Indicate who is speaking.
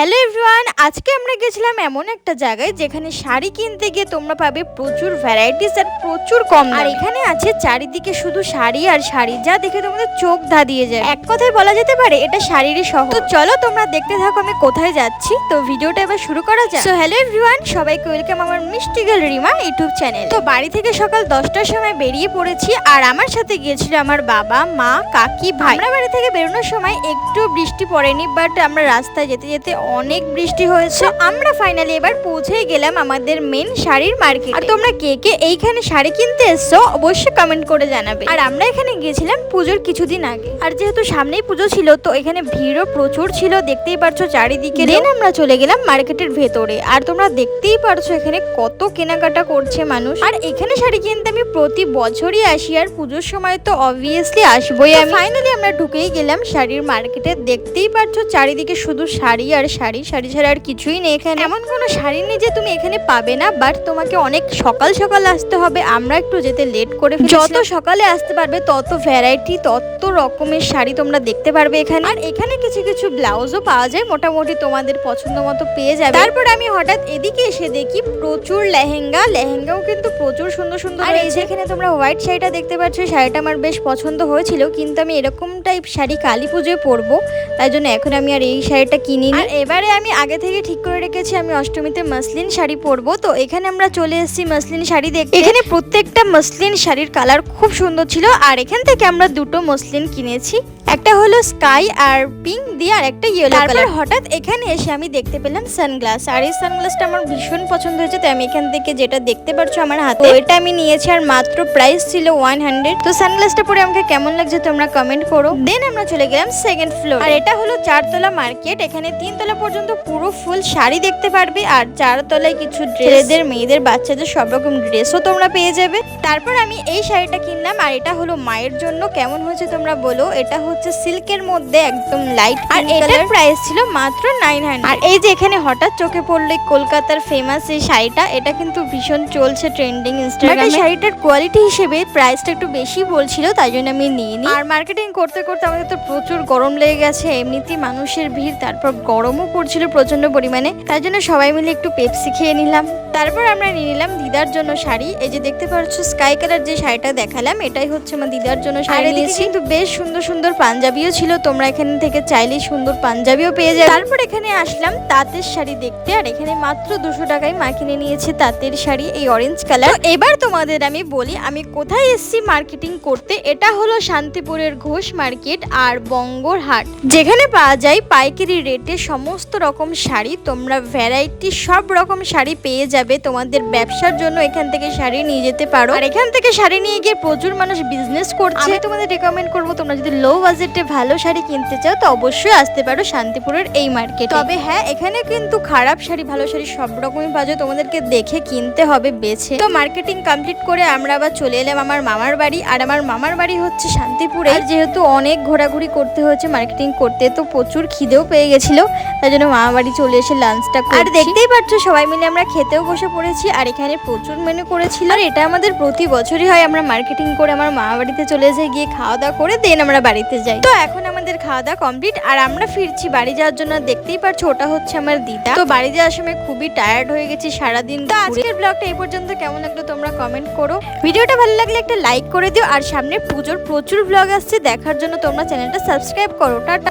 Speaker 1: Hello everyone আজকে আমরা গেছিলাম এমন একটা জায়গায় যেখানে শাড়ি কিনতে গিয়ে তোমরা পাবে প্রচুর ভ্যারাইটিস আর প্রচুর কম আর এখানে আছে চারিদিকে শুধু শাড়ি আর শাড়ি যা দেখে তোমাদের চোখ ধা দিয়ে যায় এক কথায় বলা যেতে পারে এটা শাড়িরই শহর। তো চলো তোমরা দেখতে থাকো আমি কোথায় যাচ্ছি। তো ভিডিওটা এবার শুরু করা যাক। সো হ্যালো এভরিওয়ান সবাইকে ওয়েলকাম আমার মিষ্টি গার্ল রিমা ইউটিউব চ্যানেল তো বাড়ি থেকে সকাল দশটার সময় বেরিয়ে পড়েছি আর আমার সাথে গিয়েছিল আমার বাবা মা কাকি ভাই। আমরা বাড়ি থেকে বেরোনোর সময় একটু বৃষ্টি পড়েনি বাট আমরা রাস্তায় যেতে যেতে অনেক বৃষ্টি হয়েছে। আমরা ফাইনালি এবার পৌঁছে গেলাম আমাদের মেন শাড়ির মার্কেট আর তোমরা কে কে এইখানে শাড়ি কিনতে এসছো অবশ্যই কমেন্ট করে জানাবে। আর আমরা এখানে গিয়েছিলাম পুজোর কিছুদিন আগে। আর যেহেতু সামনেই পুজো ছিল তো এখানে ভিড়ও প্রচুর ছিল দেখতেই পারছ চারিদিকে দেন আমরা চলে গেলাম মার্কেটের ভেতরে। আর তোমরা দেখতেই পারছ এখানে কত কেনাকাটা করছে মানুষ। আর এখানে শাড়ি কিনতে আমি প্রতি বছরই আসি আর পুজোর সময় তো অবভিয়াসলি আসবোই আমি। ফাইনালি আমরা ঢুকেই গেলাম শাড়ির মার্কেটে দেখতেই পারছ চারিদিকে শুধু শাড়ি আর শাড়ি শাড়ি ছাড়া আর কিছুই নেই এখানে। এমন কোনো শাড়ি নেই যে তুমি এখানে পাবে না বাট তোমাকে অনেক সকাল সকাল আসতে হবে। আমরা একটু যেতে লেট করে যত সকালে আসতে পারবে তত ভ্যারাইটি তত রকমের শাড়ি তোমরা দেখতে পারবে এখানে। আর এখানে কিছু কিছু ব্লাউজও পাওয়া যায় মোটামুটি তোমাদের পছন্দ মতো পেয়ে যাবে। তারপর আমি হঠাৎ এদিকে এসে দেখি প্রচুর লেহেঙ্গা লেহেঙ্গাও কিন্তু প্রচুর সুন্দর সুন্দর আর এই যে এখানে তোমরা হোয়াইট শাড়িটা দেখতে পাচ্ছ শাড়িটা আমার বেশ পছন্দ হয়েছিল কিন্তু আমি এরকম টাইপ শাড়ি কালী পুজোয় পরবো তাই জন্য এখন আমি আর এই শাড়িটা কিনি আর এবারে আমি আগে থেকে ঠিক করে রেখেছি, আমি অষ্টমীতে মাসলিন শাড়ি পরবো। তো এখানে আমরা চলে এসেছি মাসলিন শাড়ি দেখতে। এখানে প্রত্যেকটা মাসলিন শাড়ির কালার খুব সুন্দর ছিল, আর এখান থেকে আমরা দুটো মসলিন কিনেছি। একটা হলো স্কাই আর পিঙ্ক দিয়ে আর একটা ইয়েলো তারপর হঠাৎ এখানে এসে আমি দেখতে পেলাম সানগ্লাস। আর এই সানগ্লাসটা আমার ভীষণ পছন্দ হয়েছে তো আমি এখান থেকে যেটা দেখতে পারছ আমার হাতে ওইটা আমি নিয়েছি আর মাত্র প্রাইস ছিল ওয়ান হান্ড্রেড তো সানগ্লাসটা পরে আমাকে কেমন লাগছে তোমরা কমেন্ট করো। দেন আমরা চলে গেলাম সেকেন্ড ফ্লোর আর এটা হলো চারতলা মার্কেট এখানে তিনতলা পর্যন্ত পুরো ফুল শাড়ি দেখতে পারবে আর চারতলায় কিছু ছেলেদের মেয়েদের বাচ্চাদের সব রকম ড্রেসও তোমরা পেয়ে যাবে। তারপর আমি এই শাড়িটা কিনলাম আর এটা হলো মায়ের জন্য। কেমন হয়েছে তোমরা বলো। এটা হচ্ছে সিল্কের মধ্যে একদম লাইট আর এটার প্রাইস ছিল মাত্র নাইন হান্ড্রেড আর এই যে এখানে হঠাৎ চোখে পড়ল কলকাতার ফেমাস এই শাড়িটা এটা কিন্তু ভীষণ চলছে ট্রেন্ডিং ইনস্টাগ্রামে শাড়িটার কোয়ালিটি হিসেবে প্রাইসটা একটু বেশি বলছিল তাই জন্য আমি নিয়ে নিই আর মার্কেটিং করতে করতে আমাদের তো প্রচুর গরম লেগে গেছে এমনিতেই মানুষের ভিড় তারপর গরমও পড়ছিল প্রচণ্ড পরিমাণে তাই জন্য সবাই মিলে একটু পেপসি খেয়ে নিলাম। তারপর আমরা নিয়ে নিলাম দিদার জন্য শাড়ি এই যে দেখতে পাচ্ছ স্কাই কালার যে শাড়িটা দেখালাম এটাই হচ্ছে আমার দিদার জন্য শাড়ি। নিয়েছি। কিন্তু বেশ সুন্দর সুন্দর পাঞ্জাবিও ছিল, তোমরা এখান থেকে চাইলেই সুন্দর পাঞ্জাবিও পেয়ে যাবে। তারপর এখানে আসলাম তাঁতের শাড়ি দেখতে। আর এখানে মাত্র দুশো টাকায় মা কিনে নিয়েছে তাঁতের শাড়ি এই অরেঞ্জ কালার এবার তোমাদের আমি বলি, আমি কোথায় এসেছি মার্কেটিং করতে? এটা হলো শান্তিপুরের ঘোষ মার্কেট আর বঙ্গর হাট যেখানে পাওয়া যায় পাইকারি রেটে সমস্ত রকম শাড়ি, তোমরা ভ্যারাইটি সব রকম শাড়ি পেয়ে যাবে। তোমাদের ব্যবসার জন্য এখান থেকে শাড়ি নিয়ে যেতে পারো। আর এখান থেকে শাড়ি নিয়ে গিয়ে প্রচুর মানুষ বিজনেস করছে। তোমাদের রেকমেন্ড করব, তোমরা যদি লো বাজেটে ভালো শাড়ি কিনতে চাও, তো অবশ্যই আসতে পারো শান্তিপুরের এই মার্কেট তবে হ্যাঁ এখানে কিন্তু খারাপ শাড়ি ভালো শাড়ি সব রকমই পাওয়া যায় তোমাদেরকে দেখে কিনতে হবে বেছে। তো মার্কেটিং কমপ্লিট করে আমরা আবার চলে এলাম আমার মামার বাড়ি আর আমার মামার বাড়ি হচ্ছে শান্তিপুরে। যেহেতু অনেক ঘোরাঘুরি করতে হয়েছে মার্কেটিং করতে তো প্রচুর খিদেও পেয়ে গেছিল তাই জন্য মামা বাড়ি চলে এসে লাঞ্চটা আর দেখতেই পাচ্ছ সবাই মিলে আমরা খেতেও বসে পড়েছি আর এখানে প্রচুর মেনু করেছিল। আর এটা আমাদের প্রতি বছরই হয় আমরা মার্কেটিং করে আমার মামা বাড়িতে চলে যাই গিয়ে খাওয়া দাওয়া করে দেন আমরা বাড়িতে যাই। তো এখন আমাদের খাওয়া দাওয়া কমপ্লিট আর আমরা ফিরছি বাড়ি যাওয়ার জন্য দেখতেই পাচ্ছ ওটা হচ্ছে আমার দিদা। তো বাড়ি যাওয়ার সময় খুবই টায়ার্ড হয়ে গেছি সারাদিন তো আজকের ব্লগটা এই পর্যন্ত কেমন লাগল তোমরা কমেন্ট করো। ভিডিওটা ভালো লাগলে একটা লাইক করে দিও আর সামনে পুজোর প্রচুর ব্লগ আসছে দেখার জন্য তোমরা চ্যানেলটা সাবস্ক্রাইব করো টাটা।